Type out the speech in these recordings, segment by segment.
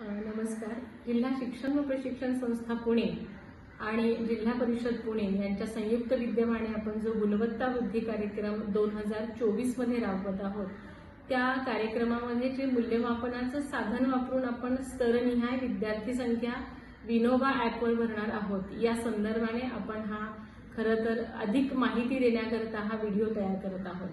नमस्कार. जिल्हा शिक्षण व प्रशिक्षण संस्था पुणे आणि जिल्हा परिषद पुणे यांच्या संयुक्त विद्यमाने आपण जो गुणवत्ता वृद्धी कार्यक्रम दोन हजार चोवीसमध्ये राबवत आहोत त्या कार्यक्रमामध्ये जे मूल्यमापनाचं साधन वापरून आपण स्तरनिहाय विद्यार्थी संख्या विनोबा ॲपवर भरणार आहोत. या संदर्भाने आपण हा खरं तर अधिक माहिती देण्याकरता हा व्हिडिओ तयार करत आहोत.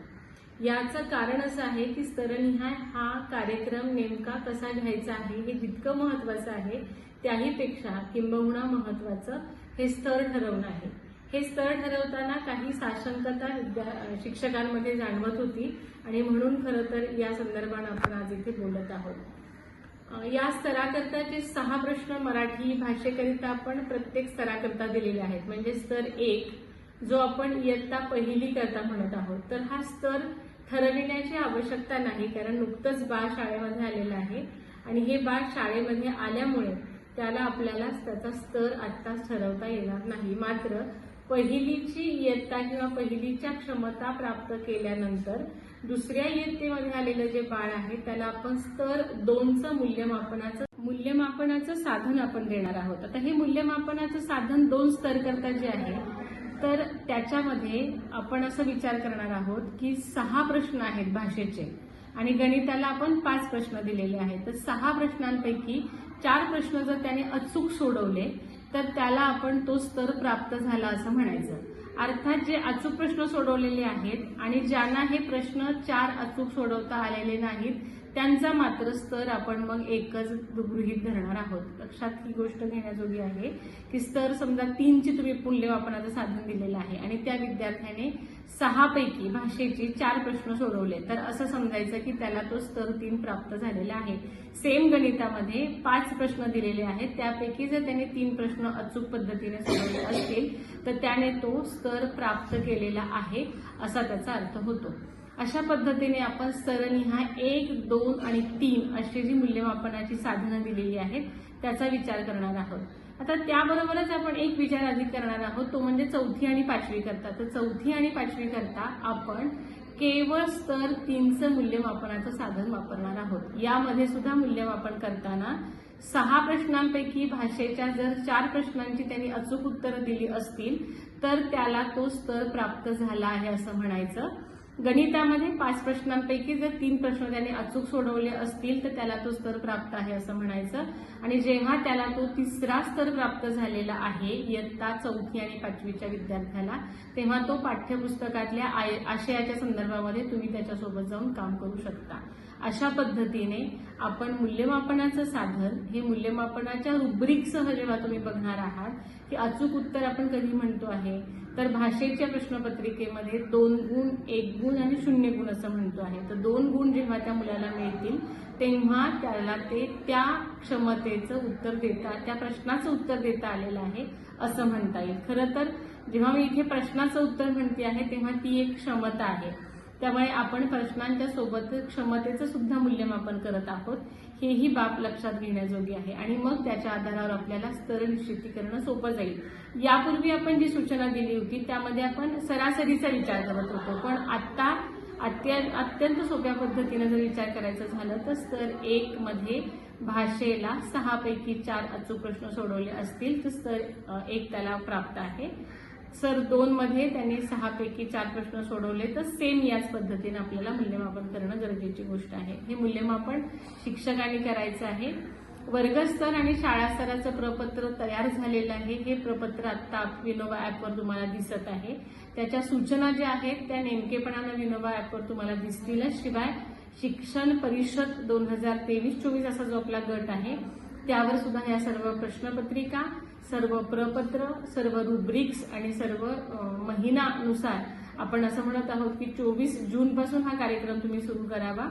याचं कारण असं आहे की स्तरनिहाय हा कार्यक्रम नेमका कसा घ्यायचा आहे हे जितकं महत्वाचं आहे त्याहीपेक्षा किंबहुना महत्वाचं हे स्तर ठरवणं आहे. हे स्तर ठरवताना काही साशंकता विद्या शिक्षकांमध्ये जाणवत होती आणि म्हणून खरं तर या संदर्भात आपण आज इथे बोलत आहोत. या या स्तराकरताचे सहा प्रश्न मराठी भाषेकरिता आपण प्रत्येक स्तराकरता दिलेले आहेत. म्हणजे स्तर एक जो आपण इयत्ता पहिली करता म्हणत आहोत. तर हा स्तर ठरविण्याची आवश्यकता नाही कारण नुकतंच बाळ शाळेमध्ये आलेलं आहे. आणि हे बाळ शाळेमध्ये आल्यामुळे त्याला आपल्याला त्याचा स्तर आत्ताच ठरवता येणार नाही. मात्र पहिलीची इयत्ता किंवा पहिलीच्या क्षमता प्राप्त केल्यानंतर दुसऱ्या इयत्तेमध्ये आलेलं जे बाळ आहे त्याला आपण स्तर दोनचं मूल्यमापनाचं मूल्यमापनाचं साधन आपण देणार आहोत. आता हे मूल्यमापनाचं साधन दोन स्तर करता जे आहे तर त्याच्यामध्ये आपण असं विचार करणार आहोत की सहा प्रश्न आहेत भाषेचे. आणि गणिताला आपण पाच प्रश्न दिलेले आहेत. तर सहा प्रश्नांपैकी चार प्रश्न जर त्याने अचूक सोडवले तर त्याला आपण तो स्तर प्राप्त झाला असं म्हणायचं. अर्थात जे अचूक प्रश्न सोडवलेले आहेत आणि ज्यांना हे प्रश्न चार अचूक सोडवता आलेले नाहीत त्यांचा मात्र स्तर आपण मग एकच गृहीत धरणार आहोत. लक्षात ही गोष्ट घेण्याजोगी आहे की स्तर समजा तीनची तुम्ही मूल्यमापनाचं साधन दिलेलं आहे आणि त्या विद्यार्थ्याने सहापैकी भाषेचे चार प्रश्न सोडवले. तर असं समजायचं की त्याला तो स्तर तीन प्राप्त झालेला आहे. सेम गणितामध्ये पाच प्रश्न दिलेले आहेत. त्यापैकी जर त्याने तीन प्रश्न अचूक पद्धतीने सोडवले असतील तर त्याने तो स्तर प्राप्त केलेला आहे असा त्याचा अर्थ होतो. अशा पद्धतीने आपण स्तरनिहाय एक दोन आणि तीन अशी जी मूल्यमापनाची साधनं दिलेली आहेत त्याचा विचार करणार आहोत. आता त्याबरोबरच आपण एक विचार अधिक करणार आहोत तो म्हणजे चौथी आणि पाचवी करता. तर चौथी आणि पाचवी करता आपण केवळ स्तर तीनचं मूल्यमापनाचं साधन वापरणार आहोत. यामध्ये सुद्धा मूल्यमापन करताना सहा प्रश्नांपैकी भाषेच्या जर चार प्रश्नांची त्यांनी अचूक उत्तरं दिली असतील तर त्याला तो स्तर प्राप्त झाला आहे असं म्हणायचं. गणितामध्ये पाच प्रश्नांपैकी जर तीन प्रश्न त्याने अचूक सोडवले असतील तर त्याला तो स्तर प्राप्त आहे असं म्हणायचं. आणि जेव्हा त्याला तो तिसरा स्तर प्राप्त झालेला आहे इयत्ता चौथी आणि पाचवीच्या विद्यार्थ्याला तेव्हा तो पाठ्यपुस्तकातल्या आय- आशयाच्या संदर्भामध्ये तुम्ही त्याच्यासोबत जाऊन काम करू शकता. अशा पद्धतीने आपण मूल्यमापनाचं साधन हे मूल्यमापनाच्या रुब्रिकसह जेव्हा तुम्ही बघणार आहात की अचूक उत्तर आपण कधी म्हणतो आहे? तर भाषेच्या प्रश्नपत्रिकेमध्ये दोन गुण एक गुण आणि शून्य गुण असं म्हणतो आहे. तर दोन गुण जेव्हा त्या मुलाला मिळतील तेव्हा त्याला ते त्या क्षमतेचं उत्तर देता त्या प्रश्नाचं उत्तर देता आलेलं आहे असं म्हणता येईल. खरं तर जेव्हा मी इथे प्रश्नाचं उत्तर म्हणते आहे तेव्हा ती एक क्षमता आहे. त्यामुळे आपण प्रश्नांच्या सोबत क्षमतेचं सुद्धा मूल्यमापन करत आहोत. हेही बाब लक्षात घेण्याजोगी आहे आणि मग त्याच्या आधारावर आपल्याला स्तर निश्चिती करणं सोपं जाईल. यापूर्वी आपण जी सूचना दिली होती त्यामध्ये आपण सरासरीचा विचार करत होतो. पण आता अत्यंत सोप्या पद्धतीने जर विचार करायचा झालं तर स्तर एक मध्ये भाषेला सहापैकी चार अचूक प्रश्न सोडवले असतील तर स्तर एक त्याला प्राप्त आहे. सर दोन मध्ये त्यांनी सहा पैकी चार प्रश्न सोडवले तर सेम याच पद्धतीने आपल्याला मूल्यमापन करणं गरजेची गोष्ट आहे. हे मूल्यमापन शिक्षकांनी करायचं आहे. वर्गस्तर आणि शाळा स्तराचं प्रपत्र तयार झालेलं आहे. हे प्रपत्र आत्ता विनोबा ऍपवर तुम्हाला दिसत आहे. त्याच्या सूचना ज्या आहेत त्या नेमकेपणानं विनोबा ऍपवर तुम्हाला दिसतीलच. शिवाय शिक्षण परिषद दोन हजार तेवीस चोवीस असा जो आपला गट आहे त्यावर सुद्धा या सर्व प्रश्नपत्रिका सर्व प्रपत्र सर्व रुब्रिक्स आणि सर्व महिनानुसार आपण असं म्हणत आहोत की चोवीस जूनपासून हा कार्यक्रम तुम्ही सुरू करावा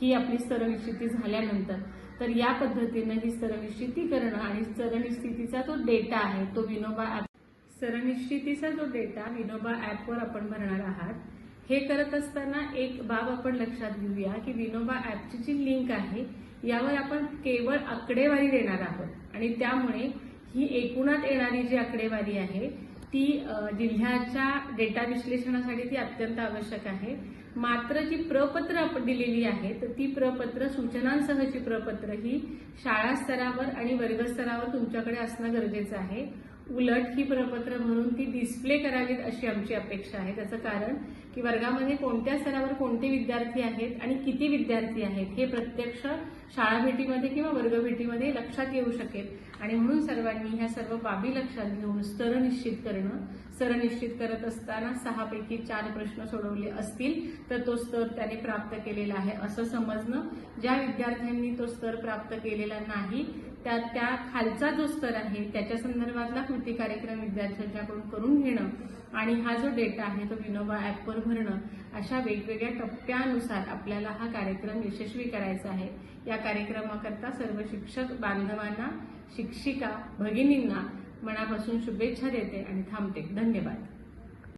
ही आपली स्तरनिश्चिती झाल्यानंतर. तर या पद्धतीनं ही स्तरनिश्चिती करणं आणि स्तरनिश्चितीचा जो डेटा आहे तो विनोबा ॲप स्तरनिश्चितीचा जो डेटा विनोबा ॲपवर आपण भरणार आहात हे करत असताना एक बाब आपण लक्षात घेऊया की विनोबा ॲपची जी लिंक आहे यावर आपण केवळ आकडेवारी देणार आहोत. आणि त्यामुळे ही एकूणात येणारी जी आकडेवारी आहे ती जिल्ह्याच्या डेटा विश्लेषणासाठी ती अत्यंत आवश्यक आहे. मात्र जी प्रपत्र आपण दिलेली आहेत ती प्रपत्र सूचनांसहची प्रपत्र ही शाळा स्तरावर आणि वर्गस्तरावर तुमच्याकडे असणं गरजेचं आहे. उलट ही प्रपत्र म्हणून ती डिस्प्ले करावीत अशी आमची अपेक्षा आहे. त्याचं कारण की वर्गामध्ये कोणत्या स्तरावर कोणते विद्यार्थी आहेत आणि किती विद्यार्थी आहेत हे प्रत्यक्ष शाळा भेटीमध्ये किंवा वर्ग भेटीमध्ये लक्षात येऊ शकेल. आणि म्हणून सर्वांनी ह्या सर्व बाबी लक्षात घेऊन स्तर निश्चित करणं स्तर निश्चित करत असताना सहापैकी चार प्रश्न सोडवले असतील तर तो स्तर त्याने प्राप्त केलेला आहे असं समजणं. ज्या विद्यार्थ्यांनी तो स्तर प्राप्त केलेला नाही त्या त्या खालचा जो स्तर आहे त्याच्या संदर्भातला कृती कार्यक्रम विद्यार्थ्यांच्याकडून करून घेणं. आणि हा जो डेटा आहे तो विनोबा ॲपवर भरणं अशा वेगवेगळ्या टप्प्यानुसार आपल्याला हा कार्यक्रम यशस्वी करायचा आहे. या कार्यक्रमाकरता सर्व शिक्षक बांधवांना शिक्षिका भगिनींना मनापासून शुभेच्छा देते आणि थांबते. धन्यवाद.